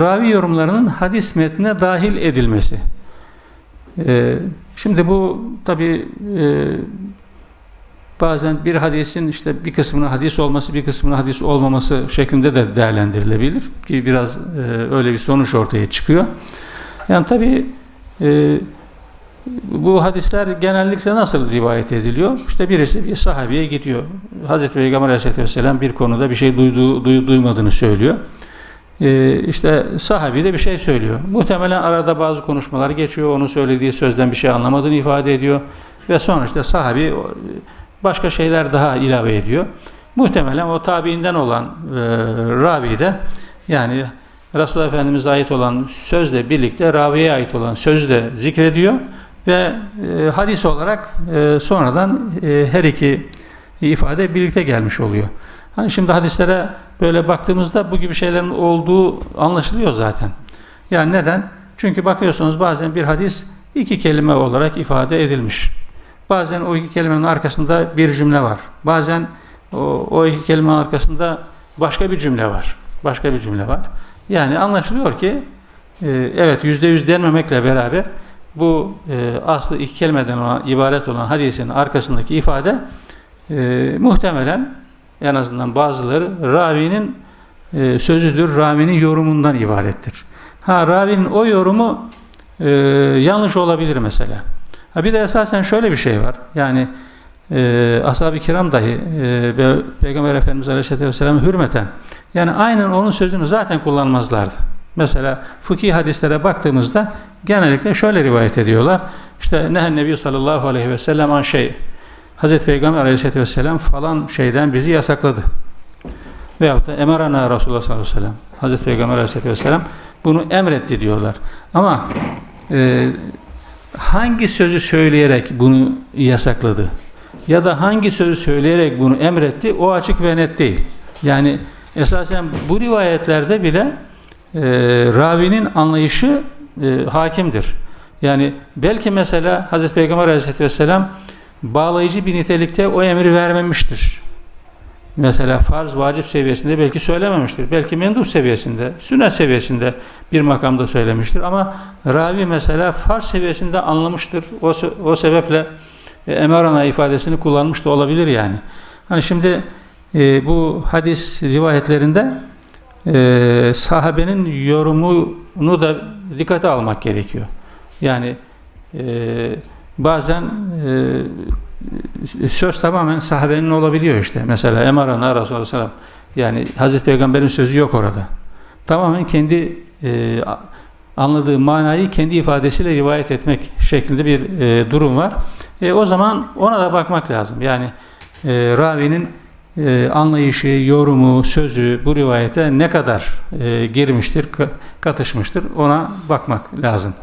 Ravi yorumlarının hadis metnine dahil edilmesi. Ee, şimdi bu tabi bazen bir hadisin işte bir kısmının hadis olması bir kısmının hadis olmaması şeklinde de değerlendirilebilir ki biraz e, öyle bir sonuç ortaya çıkıyor. Yani tabi e, bu hadisler genellikle nasıl rivayet ediliyor? İşte birisi bir sahabeye gidiyor. Hazreti Peygamber Aleyhisselatü Vesselam bir konuda bir şey duyduğu, duy, duymadığını söylüyor. Ee, işte sahabi de bir şey söylüyor. Muhtemelen arada bazı konuşmalar geçiyor. Onun söylediği sözden bir şey anlamadığını ifade ediyor. Ve sonra işte sahabi başka şeyler daha ilave ediyor. Muhtemelen o tabiinden olan e, ravi de yani Resulullah Efendimiz'e ait olan sözle birlikte raviye ait olan sözü de zikrediyor ve e, hadis olarak e, sonradan e, her iki ifade birlikte gelmiş oluyor. Hani şimdi hadislere böyle baktığımızda bu gibi şeylerin olduğu anlaşılıyor zaten. Yani neden? Çünkü bakıyorsunuz bazen bir hadis iki kelime olarak ifade edilmiş. Bazen o iki kelimenin arkasında bir cümle var. Bazen o, o iki kelimenin arkasında başka bir cümle var. Başka bir cümle var. Yani anlaşılıyor ki e, evet yüzde yüz denmemekle beraber bu e, aslı iki kelimeden olan, ibaret olan hadisin arkasındaki ifade e, muhtemelen en azından bazıları ravinin e, sözüdür, ravinin yorumundan ibarettir. Ha ravinin o yorumu e, yanlış olabilir mesela. Ha bir de esasen şöyle bir şey var. Yani e, ashab-ı kiram dahi e, Peygamber Efendimiz Aleyhisselatü Vesselam'ı hürmeten yani aynen onun sözünü zaten kullanmazlardı. Mesela fıkhi hadislere baktığımızda genellikle şöyle rivayet ediyorlar. İşte nehen Nebi sallallahu aleyhi ve sellem an şey Hazreti Peygamber aleyhisselatü vesselam falan şeyden bizi yasakladı. Veyahut da emarana Resulullah sallallahu aleyhi ve sellem Hazreti Peygamber aleyhisselatü vesselam bunu emretti diyorlar. Ama e, hangi sözü söyleyerek bunu yasakladı? Ya da hangi sözü söyleyerek bunu emretti? O açık ve net değil. Yani esasen bu rivayetlerde bile e, ravinin anlayışı e, hakimdir. Yani belki mesela Hazreti Peygamber aleyhisselatü vesselam bağlayıcı bir nitelikte o emri vermemiştir. Mesela farz, vacip seviyesinde belki söylememiştir. Belki mendup seviyesinde, sünnet seviyesinde bir makamda söylemiştir. Ama ravi mesela farz seviyesinde anlamıştır. O, o sebeple e, emarana ifadesini kullanmış da olabilir yani. Hani şimdi e, bu hadis rivayetlerinde e, sahabenin yorumunu da dikkate almak gerekiyor. Yani e, bazen e, söz tamamen sahabenin olabiliyor işte. Mesela emarana Resulullah sallallahu yani Hazreti Peygamber'in sözü yok orada. Tamamen kendi e, anladığı manayı kendi ifadesiyle rivayet etmek şeklinde bir e, durum var. E, o zaman ona da bakmak lazım. Yani e, ravinin e, anlayışı, yorumu, sözü bu rivayete ne kadar e, girmiştir, katışmıştır ona bakmak lazım.